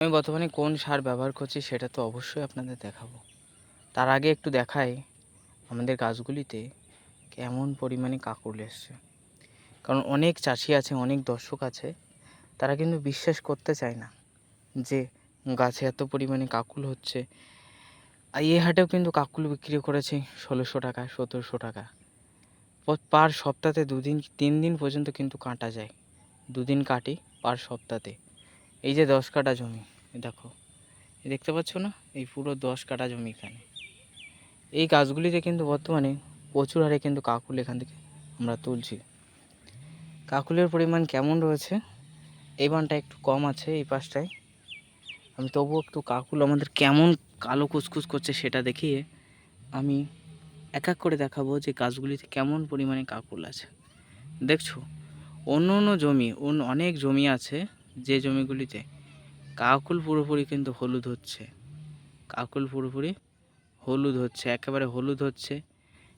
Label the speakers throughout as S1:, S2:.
S1: আমি বর্তমানে কোন সার ব্যবহার করছি সেটা তো অবশ্যই আপনাদের দেখাবো। তার আগে একটু দেখাই আমাদের গাছগুলিতে কেমন পরিমাণে কাকুল এসছে। কারণ অনেক চাষি আছে, অনেক দর্শক আছে, তারা কিন্তু বিশ্বাস করতে চায় না যে গাছে এত পরিমাণে কাকুল হচ্ছে। আর এই হাটেও কিন্তু কাকুল বিক্রি করেছে ষোলোশো টাকা, সতেরোশো টাকা। পার সপ্তাহে দুদিন, তিন দিন পর্যন্ত কিন্তু কাটা যায়। দুদিন কাটি, পার সপ্তাহে এই যে দশ কাঠা জমি দেখো দেখতে পাচ্ছ না? এই পুরো দশ কাঠা জমি এখানে। এই গাছগুলিতে কিন্তু বর্তমানে প্রচুর হারে কিন্তু কাকুল এখান থেকে আমরা তুলছি। কাকুলের পরিমাণ কেমন রয়েছে? এই বানটা একটু কম আছে এই পাশটায়। আমি তবুও একটু কাকুল আমাদের কেমন কালো কুচকুচ করছে সেটা দেখিয়ে আমি এক এক করে দেখাবো যে গাছগুলিতে কেমন পরিমাণে কাকুল আছে। দেখছ? অন্য অন্য জমি, অন্য অনেক জমি আছে। যে জমিগুলিতে কাকুল পুরোপুরি কিন্তু হলুদ হচ্ছে। কাকুল পুরোপুরি হলুদ হচ্ছে, একেবারে হলুদ হচ্ছে,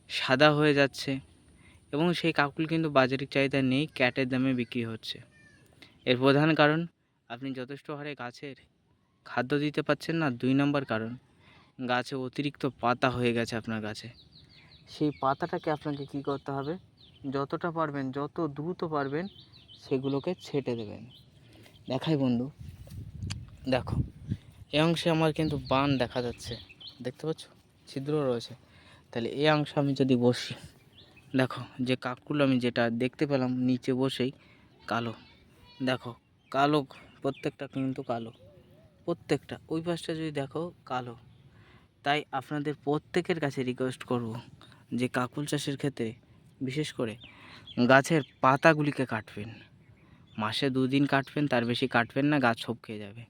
S1: সাদা হয়ে যাচ্ছে এবং সেই কাকুল কিন্তু বাজারিক চাহিদা নেই, ক্যাটের দামে বিক্রি হচ্ছে। এর প্রধান কারণ, আপনি যথেষ্ট হারে গাছের খাদ্য দিতে পারছেন না, দুই নম্বর কারণ, গাছে অতিরিক্ত পাতা হয়ে গেছে আপনার গাছে। সেই পাতাটাকে আপনাকে কি করতে হবে, যতটা পারবেন, যত দ্রুত পারবেন, সেগুলোকে ছেটে দেবেন। দেখাই বন্ধু। দেখো এই অংশে আমার কিন্তু বান দেখা যাচ্ছে। দেখতে পাচ্ছ? ছিদ্র রয়েছে। তাহলে এই অংশে আমি যদি বসি, দেখো, যে কাকগুলো আমি যেটা দেখতে পেলাম, নিচে বসেই কালো। দেখো, কালো, প্রত্যেকটা কিন্তু কালো। প্রত্যেকটা, ওই পাশটা যদি দেখো, কালো। তাই আপনাদের প্রত্যেকের কাছে রিকোয়েস্ট করব যে কাকুল চাষের ক্ষেত্রে, বিশেষ করে গাছের পাতাগুলিকে কাটবেন। মাসে দুদিন কাটবেন, তার বেশি কাটবেন না গাছ সব খেয়ে যাবে।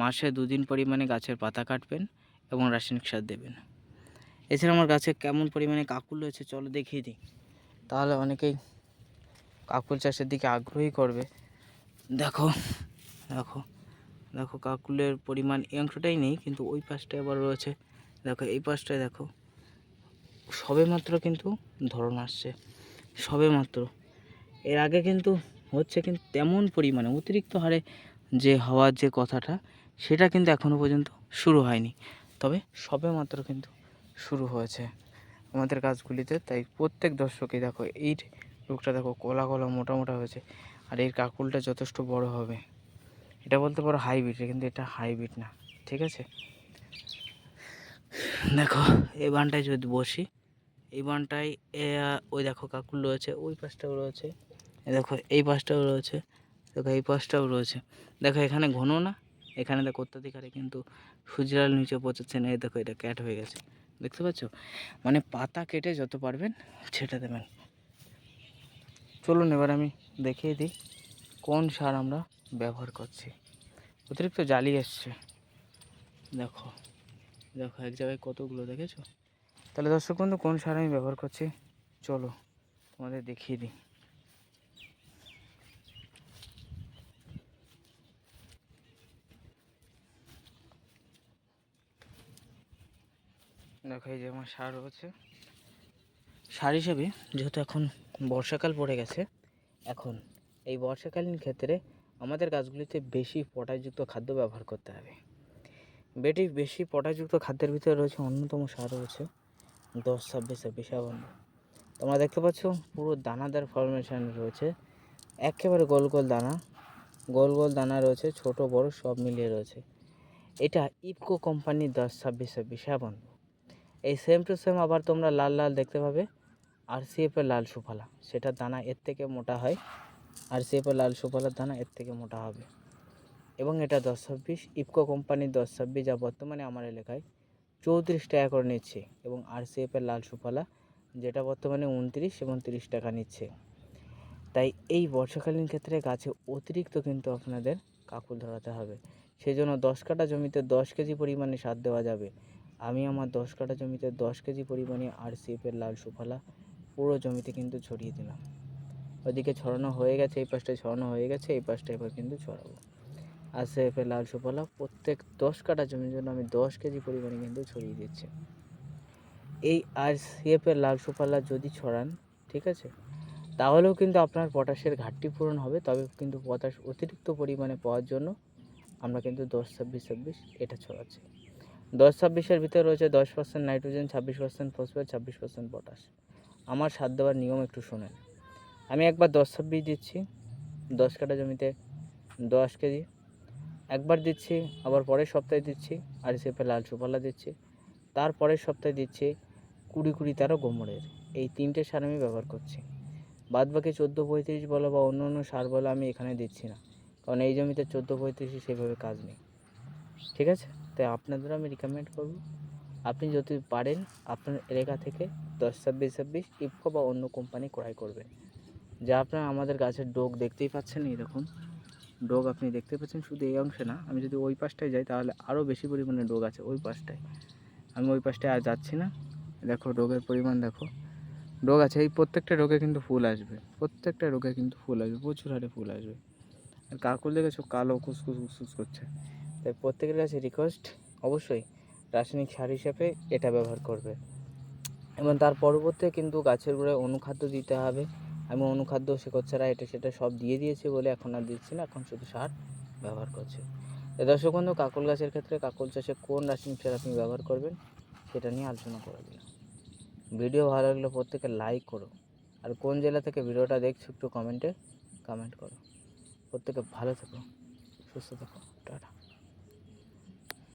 S1: মাসে দুদিন পরিমাণে গাছের পাতা কাটবেন এবং রাসায়নিক সার দেবেন। এছাড়া আমার গাছে কেমন পরিমাণে কাকুল রয়েছে, চলো দেখিয়ে দিই। তাহলে অনেকেই কাকুল চাষের দিকে আগ্রহী করবে। দেখো দেখো দেখো কাকুলের পরিমাণ এই অংশটাই নেই, কিন্তু ওই পাশটায় আবার রয়েছে। দেখো, এই পাশটায় দেখো সবে মাত্র কিন্তু ধরন আসছে সবে মাত্র এর আগে কিন্তু হচ্ছে কিন্তু তেমন পরিমাণে অতিরিক্ত হারে যে হওয়ার যে কথাটা, সেটা কিন্তু এখনও পর্যন্ত শুরু হয়নি। তবে সবে মাত্র কিন্তু শুরু হয়েছে আমাদের গাছগুলিতে তাই প্রত্যেক দর্শকই দেখো, এই রোগটা দেখো কলা কলা মোটা মোটা হয়েছে আর এর কাকুলটা যথেষ্ট বড় হবে। এটা বলতে পারো হাইব্রিড কিন্তু এটা হাইব্রিড না, ঠিক আছে? দেখো, এই বানটায় যদি বসি, এই বানটায় ওই দেখো কাকুল রয়েছে, ওই পাশটাও রয়েছে। দেখো, এই পাশটাও রয়েছে। দেখো, এই পাশটাও রয়েছে। দেখো, এখানে ঘন না, এখানে দেখো অত্যাধিক হারে কিন্তু সুজলাল নিচে পচাচ্ছে না এই দেখো, এটা ক্যাট হয়ে গেছে। দেখতে পাচ্ছ? মানে পাতা কেটে যত পারবেন ছেটে দেবেন। চলুন এবার আমি দেখিয়ে দিই কোন সার আমরা ব্যবহার করছি। অতিরিক্ত জালি এসছে। দেখো দেখো, এক জায়গায় কতগুলো দেখেছ? তাহলে দর্শক বন্ধু, কোন সার আমি ব্যবহার করছি? চলো তোমাদের দেখিয়ে দিই। দেখো এই যে আমার সার রয়েছে সার হিসেবে যেহেতু এখন বর্ষাকাল পড়ে গেছে, এখন এই বর্ষাকালীন ক্ষেত্রে আমাদের গাছগুলিতে বেশি পটাশযুক্ত খাদ্য ব্যবহার করতে হবে। বেটি, বেশি পটাশযুক্ত খাদ্যের ভিতরে রয়েছে অন্যতম সার রয়েছে দশ, ছাব্বিশ ছাব্বিশ আবান্ন তোমরা দেখতে পাচ্ছ পুরো দানাদার ফরমেশন রয়েছে। একেবারে গোল গোল দানা, গোল গোল দানা রয়েছে, ছোট, বড় সব মিলিয়ে রয়েছে। এটা ইফকো কোম্পানির দশ, ছাব্বিশ ছাব্বিশ আবান্ন এই সেম টু সেম আবার তোমরা লাল লাল দেখতে পাবে। আর সিএফের লাল সুফলা, সেটার দানা এর থেকে মোটা হয়। আর সিএফের লাল সুফলার দানা এর থেকে মোটা হবে। এবং এটা দশ ছাব্বিশ, ইফকো কোম্পানির দশ ছাব্বিশ যা বর্তমানে আমার এলাকায় চৌত্রিশ টাকা করে নিচ্ছে। এবং আর সিএফের লাল সুফলা, যেটা বর্তমানে উনত্রিশ এবং তিরিশ টাকা নিচ্ছে। তাই এই বর্ষাকালীন ক্ষেত্রে গাছে অতিরিক্ত কিন্তু আপনাদের কাকুল ধরাতে হবে। সেই জন্য দশ কাঠা জমিতে দশ কেজি পরিমাণে সার দেওয়া যাবে। আমি আমার দশ কাঠা জমিতে দশ কেজি পরিমাণে আর সিএফের লাল সুফলা পুরো জমিতে কিন্তু ছড়িয়ে দিলাম। ওদিকে ছড়ানো হয়ে গেছে, এই পাশটায় ছড়ানো হয়ে গেছে, এই পাশটা এবার কিন্তু ছড়াবো। আর সিএফের লাল সুফলা প্রত্যেক দশ কাঠা জমির জন্য আমি দশ কেজি পরিমাণে কিন্তু ছড়িয়ে দিচ্ছি। এই আর সিএফের লাল সুফলা যদি ছড়ান, ঠিক আছে, তাহলেও কিন্তু আপনার পটাশের ঘাটতি পূরণ হবে, তবে কিন্তু পটাশ অতিরিক্ত পরিমাণে পাওয়ার জন্য আমরা কিন্তু দশ, ছাব্বিশ ছাব্বিশ এটা ছড়াচ্ছি। দশ ছাব্বিশের ভিতরে রয়েছে দশ পার্সেন্ট নাইট্রোজেন, ছাব্বিশ পার্সেন্ট ফসফেট, ছাব্বিশ পার্সেন্ট পটাশ। আমার সাত দেওয়ার নিয়ম একটু শোনেন। আমি একবার দশ ছাব্বিশ দিচ্ছি, দশ কাটা জমিতে দশ কেজি। একবার দিচ্ছি, আবার পরের সপ্তাহে দিচ্ছি আর সেপে লাল সুপালা দিচ্ছি। তারপরের সপ্তাহে দিচ্ছি কুড়ি কুড়ি তেরো গোমরের। এই তিনটে সার আমি ব্যবহার করছি। বাদ বাকি চোদ্দ পঁয়ত্রিশ বলো বা অন্য অন্য সার বলো আমি এখানে দিচ্ছি না। কারণ এই জমিতে চোদ্দ পঁয়ত্রিশে সেভাবে কাজ নেই। ঠিক আছে? তাই আপনাদেরও আমি রিকমেন্ড করব। আপনি যদি পারেন, আপনার এলাকা থেকে দশ, ছাব্বিশ ছাব্বিশ ইফকো বা অন্য কোম্পানি ক্রয় করবেন। যা আপনার আমাদের গাছের ডোক দেখতেই পাচ্ছেন এরকম ডোগ আপনি দেখতে পাচ্ছেন শুধু এই অংশে না, আমি যদি ওই পাশটায় যাই তাহলে আরও বেশি পরিমাণে ডোগ আছে ওই পাশটায়। আমি ওই পাশটায় আর যাচ্ছি না। দেখো রোগের পরিমাণ দেখো। রোগ আছে, এই প্রত্যেকটা রোগে কিন্তু ফুল আসবে। প্রত্যেকটা রোগে কিন্তু ফুল আসবে, প্রচুর হারে ফুল আসবে। আর কাকুল দেখেছ, কালো কুসকুস কুসকুস করছে। তাই প্রত্যেকের কাছে রিকোয়েস্ট অবশ্যই রাসায়নিক সার হিসাবে এটা ব্যবহার করবে। এবং তার পরবর্তী কিন্তু গাছের গোড়ায় অনুখাদ্য দিতে হবে। আমি অনুখাদ্য শেকড়ছাড়া এটা সেটা সব দিয়ে দিয়েছি বলে এখন আর দিচ্ছি না, এখন শুধু সার ব্যবহার করছে। দর্শক বন্ধু, কাকল গাছের ক্ষেত্রে কাকল চাষে কোন রাসায়নিক সার আপনি ব্যবহার করবেন সেটা নিয়ে আলোচনা করে দিলাম ভিডিও ভালো লাগলে প্রত্যেকে লাইক করো। আর কোন জেলা থেকে ভিডিওটা দেখছ একটু কমেন্টে কমেন্ট করো। প্রত্যেকে ভালো থেকো, সুস্থ থেকো।